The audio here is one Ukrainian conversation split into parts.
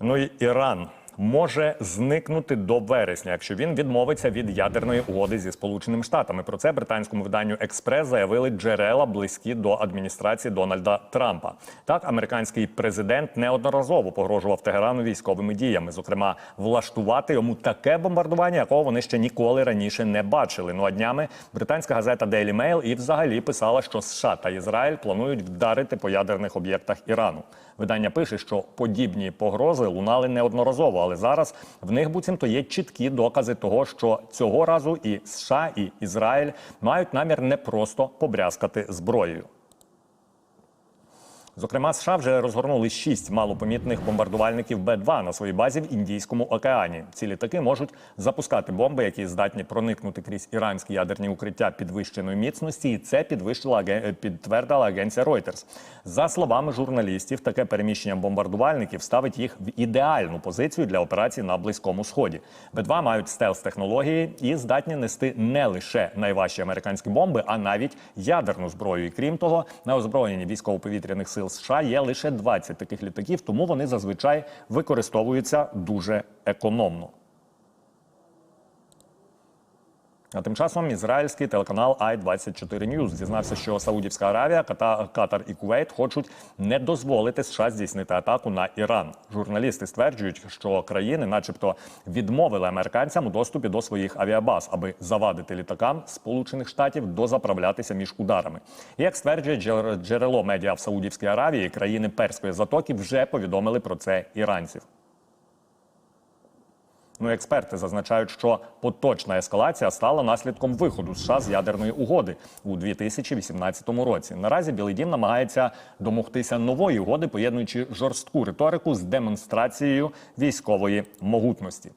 Ну і Іран може зникнути до вересня, якщо він відмовиться від ядерної угоди зі Сполученими Штатами. Про це британському виданню Експрес заявили джерела близькі до адміністрації Дональда Трампа. Так, американський президент неодноразово погрожував Тегерану військовими діями, зокрема, влаштувати йому таке бомбардування, якого вони ще ніколи раніше не бачили. Ну а днями британська газета Daily Mail і взагалі писала, що США та Ізраїль планують вдарити по ядерних об'єктах Ірану. Видання пише, що подібні погрози лунали неодноразово, але зараз в них буцімто є чіткі докази того, що цього разу і США, і Ізраїль мають намір не просто побрязкати зброєю. Зокрема, США вже розгорнули шість малопомітних бомбардувальників Б-2 на своїй базі в Індійському океані. Ці літаки можуть запускати бомби, які здатні проникнути крізь іранські ядерні укриття підвищеної міцності. І це підвищила підтвердила агенція Reuters. За словами журналістів, таке переміщення бомбардувальників ставить їх в ідеальну позицію для операцій на близькому сході. Б-2 мають стелс-технології і здатні нести не лише найважчі американські бомби, а навіть ядерну зброю. І крім того, на озброєнні військово-повітряних сил США є лише 20 таких літаків, тому вони зазвичай використовуються дуже економно. А тим часом ізраїльський телеканал i24 News зізнався, що Саудівська Аравія, Ката- Катар і Кувейт хочуть не дозволити США здійснити атаку на Іран. Журналісти стверджують, що країни, начебто, відмовили американцям у доступі до своїх авіабаз, аби завадити літакам Сполучених Штатів дозаправлятися між ударами. Як стверджує джер- джерело медіа в Саудівській Аравії, країни Перської затоки вже повідомили про це іранців. Ну, експерти зазначають, що поточна ескалація стала наслідком виходу США з ядерної угоди у 2018 році. Наразі Білий Дім намагається домогтися нової угоди, поєднуючи жорстку риторику з демонстрацією військової могутності.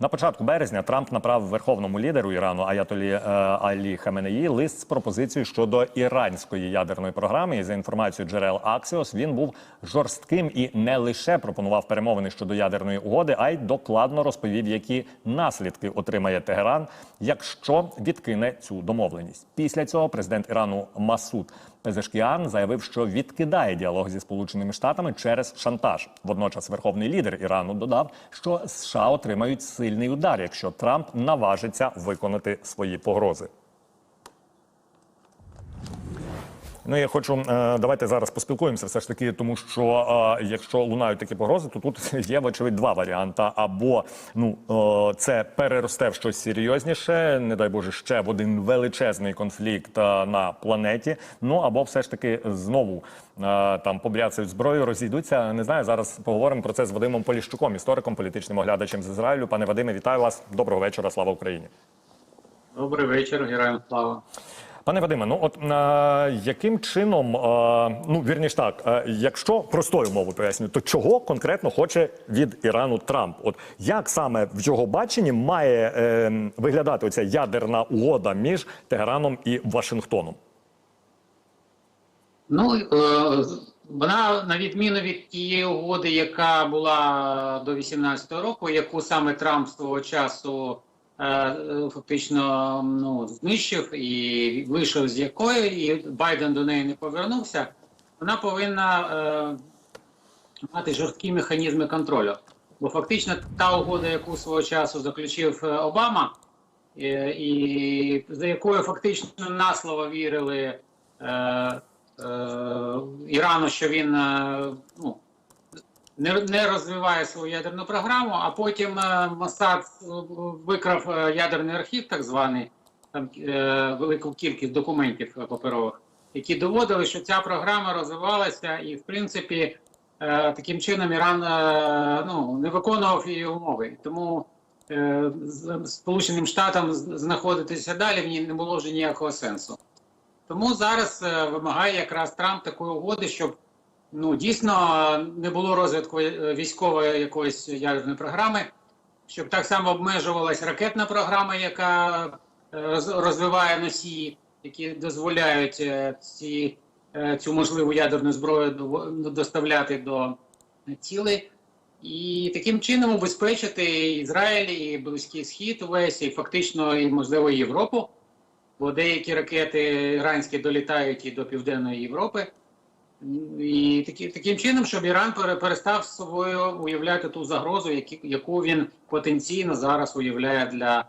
На початку березня Трамп направив верховному лідеру Ірану Аятолі е, Алі Хаменеї лист з пропозицією щодо іранської ядерної програми. І за інформацією джерел Аксіос він був жорстким і не лише пропонував перемовини щодо ядерної угоди, а й докладно розповів, які наслідки отримає Тегеран, якщо відкине цю домовленість. Після цього президент Ірану Масуд Пезешкіан заявив, що відкидає діалог зі Сполученими Штатами через шантаж. Водночас верховний лідер Ірану додав, що США отримають сильний удар, якщо Трамп наважиться виконати свої погрози. Ну, я хочу е, давайте зараз поспілкуємося, все ж таки, тому що е, якщо лунають такі погрози, то тут є вочевидь два варіанти: або ну е, це переросте в щось серйозніше, не дай Боже, ще в один величезний конфлікт на планеті. Ну або все ж таки знову там побряцають зброю, розійдуться. Не знаю. Зараз поговоримо про це з Вадимом Поліщуком, істориком, політичним оглядачем з Ізраїлю. Пане Вадиме, вітаю вас. Доброго вечора. Слава Україні. Добрий вечір, героям слава. Пане Вадиме, ну от е, яким чином, е, ну вірніш так, е, якщо простою мовою поясню, то чого конкретно хоче від Ірану Трамп? От як саме в його баченні має е, виглядати оця ядерна угода між Тегераном і Вашингтоном? Ну е, вона на відміну від тієї угоди, яка була до 18-го року, яку саме Трамп свого часу фактично ну, знищив і вийшов з якої, і Байден до неї не повернувся. Вона повинна е, мати жорсткі механізми контролю. Бо фактично та угода, яку свого часу заключив е, Обама, е, і за якою фактично на слово вірили. Е, е, Ірану, що він е, ну, не, не розвиває свою ядерну програму, а потім е, Моссад викрав е, ядерний архів, так званий, там е, велику кількість документів е, паперових, які доводили, що ця програма розвивалася, і в принципі е, таким чином Іран е, ну, не виконував її умови. Тому е, з- Сполученим Штатам знаходитися далі в ній не було вже ніякого сенсу. Тому зараз е, вимагає якраз Трамп такої угоди, щоб ну дійсно не було розвитку е, військової якоїсь ядерної програми, щоб так само обмежувалась ракетна програма, яка е, розвиває носії, які дозволяють е, ці, цю можливу ядерну зброю доставляти до цілей. І таким чином убезпечити Ізраїль і Близький Схід увесь, і фактично, і можливо Європу бо деякі ракети іранські долітають і до Південної Європи. І такі, таким чином, щоб Іран пере- перестав собою уявляти ту загрозу, які, яку він потенційно зараз уявляє для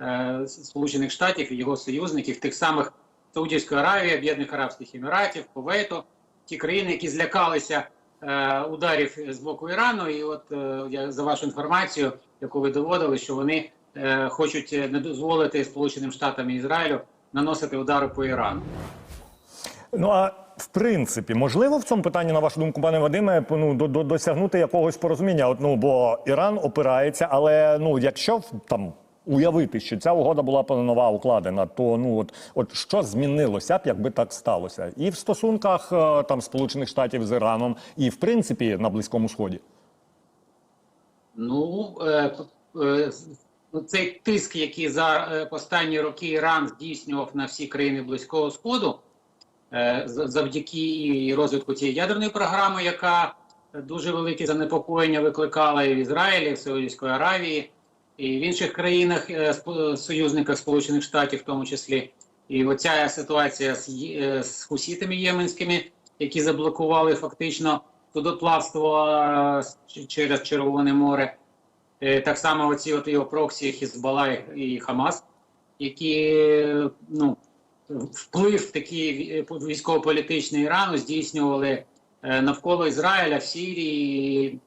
е, Сполучених Штатів і його союзників, тих самих Саудівської Аравії, Об'єднаних Арабських Еміратів, Кувейту, ті країни, які злякалися е, ударів з боку Ірану. І от е, я за вашу інформацію, яку ви доводили, що вони е, хочуть не дозволити Сполученим Штатам і Ізраїлю наносити удари по Ірану. Ну а в принципі, можливо в цьому питанні, на вашу думку, пане Вадиме, ну до, до досягнути якогось порозуміння. От, ну бо Іран опирається, але ну якщо там. Уявити, що ця угода була нова укладена, то ну от от що змінилося б, якби так сталося, і в стосунках е, там Сполучених Штатів з Іраном, і в принципі на Близькому Сході. Ну, е, е, ну, цей тиск, який за останні роки Іран здійснював на всі країни Близького Сходу, завдяки і розвитку цієї ядерної програми, яка дуже велике занепокоєння викликала і в Ізраїлі, і в Саудівської Аравії, і в інших країнах е, союзниках Сполучених Штатів, в тому числі. І оця ситуація з, е, з хусітами єменськими, які заблокували фактично судоплавство е, через Червоне море. Е, Так само оці от його проксі Хізбалла і Хамас, які е, ну, вплив такий ві- військово-політичний Ірану здійснювали е, навколо Ізраїля, в Сирії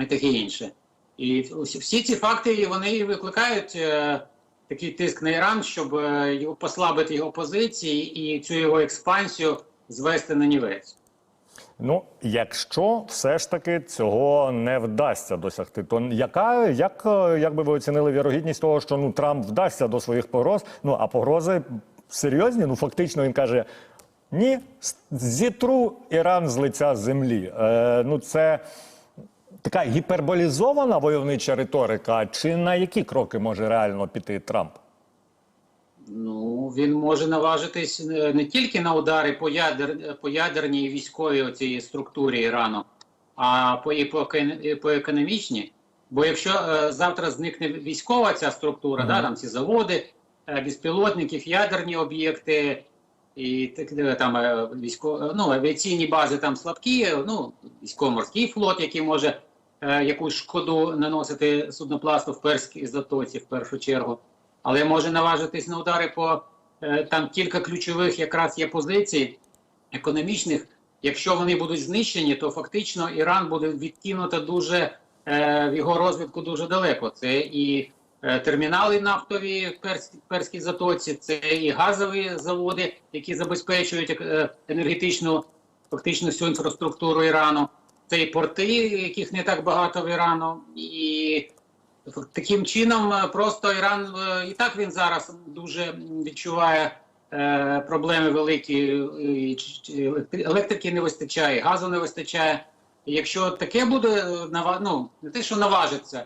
і таке інше. І всі- ці факти вони викликають е, такий тиск на Іран, щоб е, послабити його позиції і цю його експансію звести на нівець. Ну, якщо все ж таки цього не вдасться досягти, то яка як, е, як би ви оцінили вірогідність того, що ну Трамп вдасться до своїх погроз? Ну а погрози серйозні? Ну фактично він каже: ні, зітру Іран з лиця землі. Е, ну це така гіперболізована войовнича риторика. Чи на які кроки може реально піти Трамп? Ну, він може наважитись е, не тільки на удари по, ядер, по ядерній військовій цій структурі Ірану, а по, і по, і по економічній. Бо якщо е, завтра зникне військова ця структура, да, там ці заводи, безпілотників, ядерні об'єкти, і так, е, там е, військо, ну, авіаційні бази там слабкі, е, ну, військово-морський флот, який може е, якусь шкоду наносити суднопласту в Перській затоці в першу чергу але може наважитись на удари по е, там кілька ключових якраз є позицій економічних. Якщо вони будуть знищені, то фактично Іран буде відкинуто дуже е, в його розвитку дуже далеко. Це і е, термінали нафтові в Перс- Перській затоці, це і газові заводи, які забезпечують е, енергетичну фактично всю інфраструктуру Ірану. Це і порти, яких не так багато в Ірану, і Таким чином, е, просто Іран е, і так він зараз дуже відчуває е, проблеми великі. Електрики не вистачає, газу не вистачає. Якщо таке буде е, ну, не те, що наважиться,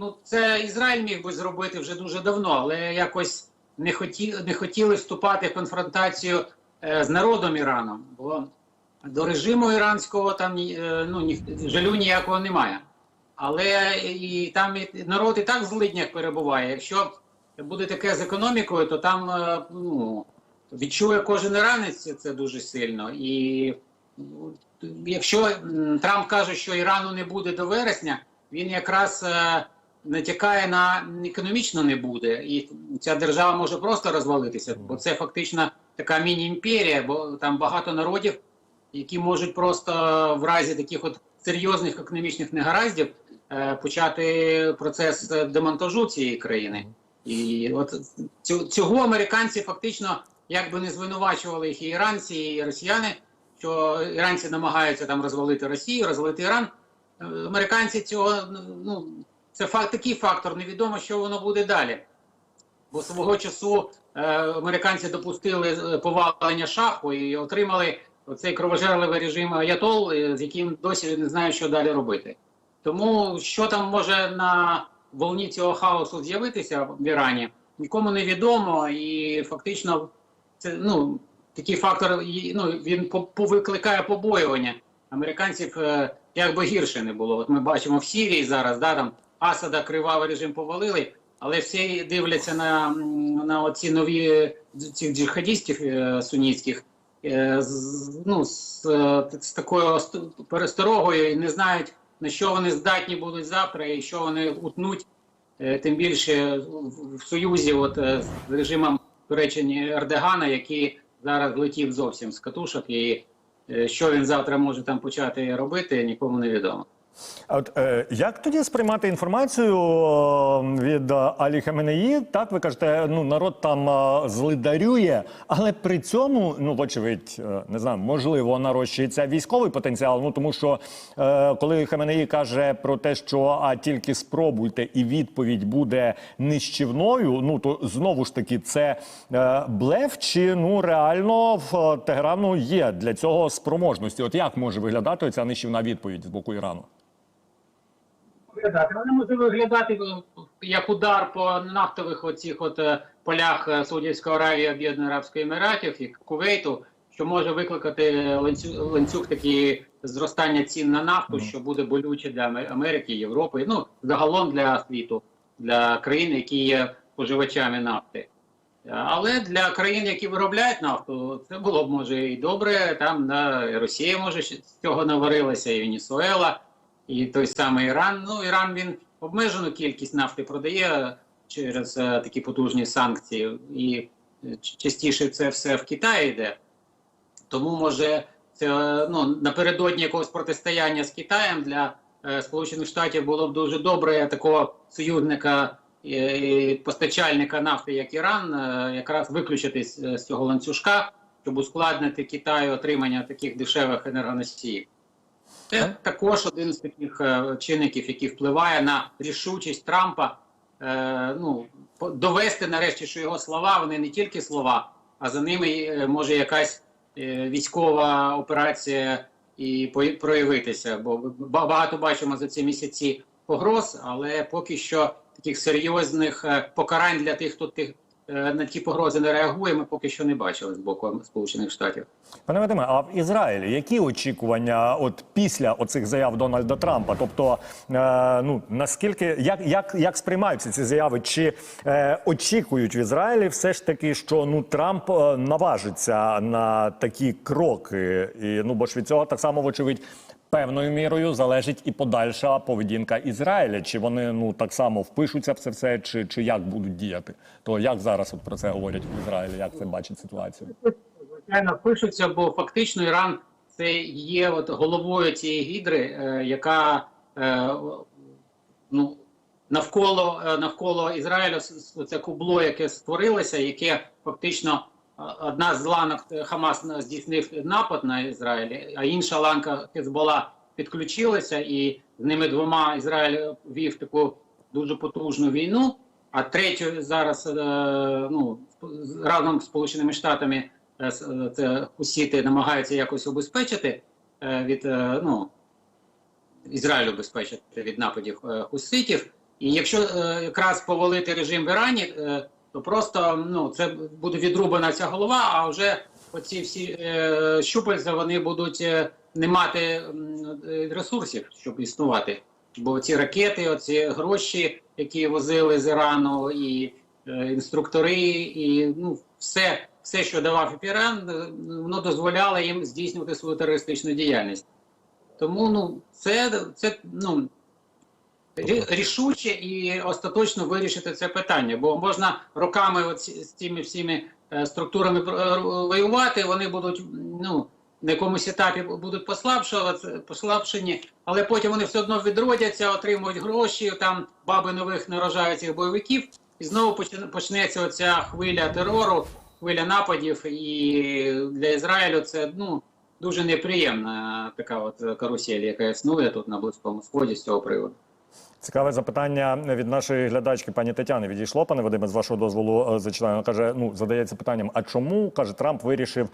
ну це Ізраїль міг би зробити вже дуже давно, але якось не хоті, не хотіли вступати в конфронтацію е, з народом Ірану. Бо до режиму іранського там е, ну, ні, жалю ніякого немає. Але і там і народ і так в злиднях перебуває. Якщо буде таке з економікою, то там е, ну, відчує кожен іранець це дуже сильно. І ну, якщо Трамп каже, що Ірану не буде до вересня, він якраз е, натякає на економічно не буде, і ця держава може просто розвалитися, бо це фактично така міні-імперія, бо там багато народів, які можуть просто в разі таких от серйозних економічних негараздів е, почати процес демонтажу цієї країни. І от цього американці фактично як би не звинувачували їх і іранці, і росіяни, що іранці намагаються там розвалити Росію, розвалити Іран. Е, Американці цього ну це факт такий фактор. Невідомо, що воно буде далі. Бо свого часу е, американці допустили е, повалення шаху і отримали оцей кровожерливий режим Аятол, е, з яким досі не знають, що далі робити. Тому що там може на волні цього хаосу з'явитися в Ірані, нікому не відомо, і фактично це ну такий фактор ну, він повикликає побоювання американців, е, як би гірше не було. От ми бачимо в Сірії зараз, да, там Асада кривавий режим повалили, але всі дивляться на, на оці нові цих джихадістів е, сунітських е, з, ну, з, е, з такою пересторогою і не знають, на що вони здатні будуть завтра і що вони утнуть, е, тим більше в, союзі от, е, з режимом Туреччини Ердогана, який зараз летів зовсім з катушок, і що він завтра може там почати робити, нікому не відомо. А От е, як тоді сприймати інформацію від е, Алі Хаменеї? Так ви кажете, ну народ там е, злидарює, але при цьому, ну вочевидь, е, не знаю, можливо, нарощується військовий потенціал. Ну тому що е, коли Хаменеї каже про те, що а тільки спробуйте, і відповідь буде нищівною. Ну то знову ж таки це е, блеф, чи ну реально в Тегерану є для цього спроможності? От як може виглядати ця нищівна відповідь з боку Ірану? Виглядати. Вони може виглядати е, як удар по нафтових оцих от е, полях е, Саудівської Аравії, Об'єднаних Арабських Еміратів і Кувейту, що може викликати ланцюг, ланцюг такі зростання цін на нафту, що буде болюче для Америки, Європи, ну загалом для світу, для країн, які є споживачами нафти. Але для країн, які виробляють нафту, це було б може і добре. Там да, і Росія може з цього наварилася, і Венесуела, і той самий Іран. Ну, Іран він обмежену кількість нафти продає через е, такі потужні санкції, і е, частіше це все в Китаї йде. Тому може це е, ну, напередодні якогось протистояння з Китаєм для е, Сполучених Штатів було б дуже добре такого союзника е, і постачальника нафти, як Іран, якраз виключити з, з цього ланцюжка, щоб ускладнити Китаю отримання таких дешевих енергоносіїв. Це також один з таких е, чинників, який впливає на рішучість Трампа е, ну, довести нарешті, що його слова вони не тільки слова, а за ними е, може якась е, військова операція і проявитися. Бо багато бачимо за ці місяці погроз, але поки що таких серйозних покарань для тих, хто тих на ті погрози не реагує, ми поки що не бачили з боку Сполучених Штатів. Пане Вадиме, а в Ізраїлі які очікування от після оцих заяв Дональда Трампа? Тобто, е, ну наскільки як, як, як сприймаються ці заяви? Чи е, очікують в Ізраїлі все ж таки, що ну Трамп е, наважиться на такі кроки? І ну бо ж від цього так само вочевидь. Певною мірою залежить і подальша поведінка Ізраїля. Чи вони ну так само впишуться в це все, чи, чи як будуть діяти? То як зараз от про це говорять в Ізраїлі? Як це бачить ситуацію? звичайно пишуться, бо фактично Іран це є от головою цієї гідри, е, яка е, ну, навколо, е, навколо с- це кубло, яке створилося, яке фактично одна з ланок е, Хамас здійснив напад на Ізраїль, а інша ланка Хезбола підключилася, і з ними двома Ізраїль вів таку дуже потужну війну. А третю зараз е, ну, разом з Сполученими Штатами е, це хусіти намагаються якось убезпечити е, від ну, Ізраїль убезпечити від нападів хуситів. І якщо якраз повалити режим в Ірані, то просто ну, це буде відрубана ця голова, а вже оці всі е, щупальця вони будуть е, не мати е, ресурсів, щоб існувати. Бо ці ракети, оці гроші, які возили з Ірану, і е, інструктори, і ну, все, все, що давав Іран, е, воно дозволяло їм здійснювати свою терористичну діяльність. Тому ну, це, це ну, рішуче і остаточно вирішити це питання, бо можна роками з цими всіми е, структурами е, воювати, вони будуть ну, на якомусь етапі будуть послабшувати, послабшені, але потім вони все одно відродяться, отримують гроші, там баби нових народжають цих бойовиків, і знову почнеться оця хвиля терору, хвиля нападів, і для Ізраїлю це ну, дуже неприємна така от карусель, яка існує тут на Близькому Сході з цього приводу. Цікаве запитання від нашої глядачки пані Тетяни відійшло. Пане Вадиме, з вашого дозволу е, зачитаю. Вона каже: ну задається питанням: а чому каже Трамп вирішив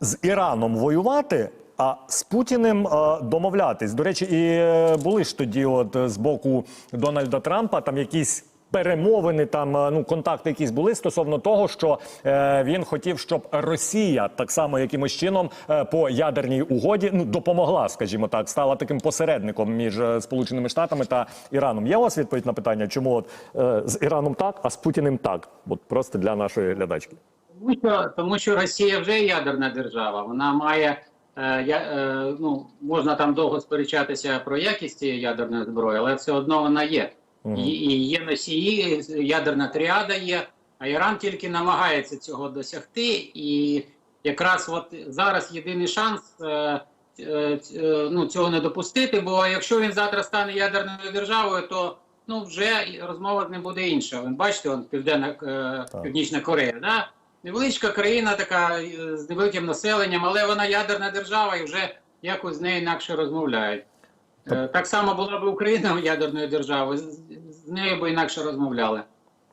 з Іраном воювати? А з Путіним е, домовлятись. До речі, і е, були ж тоді, от з боку Дональда Трампа, там якісь перемовини, там е, ну контакти якісь були стосовно того, що е, він хотів, щоб Росія так само якимось чином е, по ядерній угоді ну допомогла, скажімо так, стала таким посередником між е, Сполученими Штатами та Іраном. Є у вас відповідь на питання, чому от е, з Іраном так, а з Путіним так? От просто для нашої глядачки. Тому що, тому що Росія вже ядерна держава. Вона має е, е, ну можна там довго сперечатися про якість цієї ядерної зброї, але все одно вона є. І, і є носії, ядерна тріада є. А Іран тільки намагається цього досягти. І якраз от зараз єдиний шанс е, е, е, ну, цього не допустити. Бо якщо він завтра стане ядерною державою, то ну вже розмова ним буде інша. Ви бачите, он південна е, Північна Корея, да? невеличка країна, така е, з невеликим населенням, але вона ядерна держава і вже якось з нею інакше розмовляють. Е, Так само була б Україна ядерною державою, з- нею би інакше розмовляли.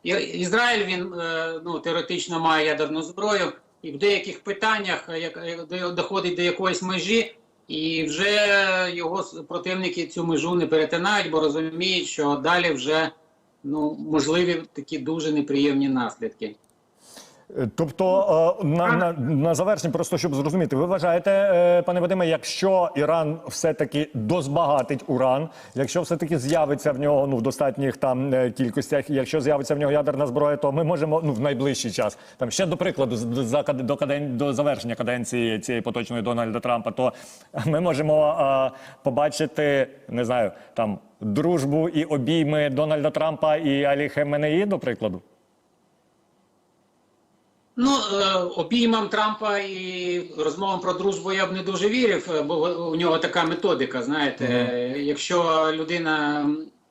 І- Ізраїль він е, ну, теоретично має ядерну зброю, і в деяких питаннях е, доходить до якоїсь межі, і вже його противники цю межу не перетинають, бо розуміють, що далі вже ну, можливі такі дуже неприємні наслідки. Тобто, е, на, на, на завершення, просто щоб зрозуміти, ви вважаєте, е, пане Вадиме, якщо Іран все-таки дозбагатить уран, якщо все-таки з'явиться в нього ну в достатніх там е, кількостях, якщо з'явиться в нього ядерна зброя, то ми можемо ну в найближчий час, там ще до прикладу, за до каден, до завершення каденції цієї поточної Дональда Трампа, то ми можемо е, побачити, не знаю, там дружбу і обійми Дональда Трампа і Алі Хеменеї, до прикладу. Ну, е, обіймам Трампа і розмовам про дружбу я б не дуже вірив, е, бо у нього така методика. Знаєте, Е, якщо людина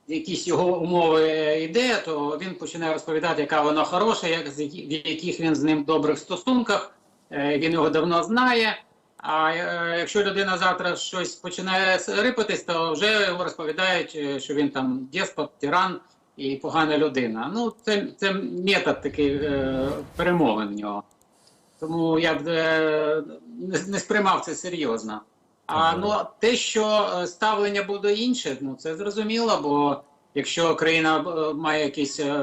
якісь його умови йде, то він починає розповідати, яка вона хороша, як з в яких він з ним добрих стосунках. Е, Він його давно знає. А е, якщо людина завтра щось починає рипатись, то вже його розповідають, е, що він там деспот, тиран і погана людина. Ну, це, це метод такий е, перемовин в нього. Тому я б е, не, не сприймав це серйозно. А ну, те, що е, ставлення буде інше, ну це зрозуміло, бо якщо країна е, має якісь е,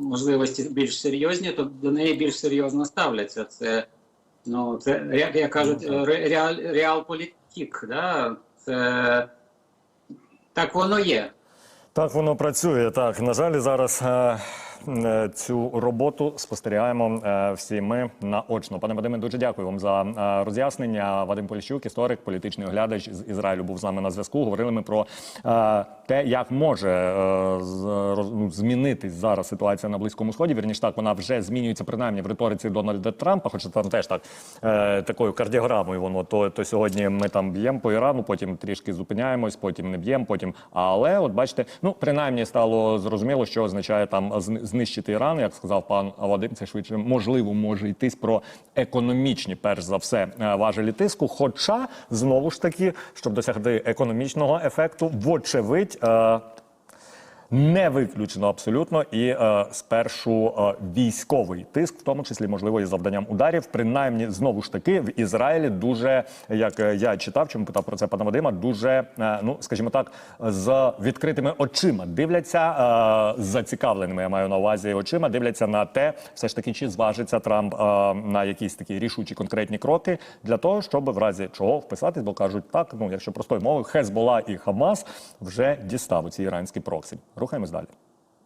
можливості більш серйозні, то до неї більш серйозно ставляться. Це, ну, це як, як кажуть, Ну, реал, реалполітик, да? Це так воно є. Так воно працює. Так, на жаль, зараз е, цю роботу спостерігаємо е, всі ми наочно. Пане Вадиме, дуже дякую вам за е, роз'яснення. Вадим Поліщук, історик, політичний оглядач з Ізраїлю, був з нами на зв'язку. Говорили ми про е, те, як може е, з- ну, змінитись зараз ситуація на близькому сході. Вірніш так, вона вже змінюється принаймні в риториці Дональда Трампа, хоча там теж так е, такою кардіограмою воно то, то сьогодні ми там б'ємо по Ірану, потім трішки зупиняємось, потім не б'ємо, потім. Але от бачите, ну принаймні стало зрозуміло, що означає там зни- знищити Іран. Як сказав пан Вадим, це швидше можливо може йтись про економічні, перш за все, е, важелі тиску. Хоча знову ж таки, щоб досягти економічного ефекту, вочевидь. Не виключено абсолютно і е, спершу е, військовий тиск, в тому числі можливо і завданням ударів. Принаймні, знову ж таки, в Ізраїлі дуже як е, я читав, чому питав про це пана Вадима, дуже е, ну скажімо так, з відкритими очима дивляться е, зацікавленими. Я маю на увазі очима, дивляться на те, все ж таки, чи зважиться Трамп е, на якісь такі рішучі конкретні кроки для того, щоб в разі чого вписатись, бо кажуть так. Ну якщо простою мовою, Хезбола і Хамас вже дістав у ці іранські проксі. Рухаємось далі.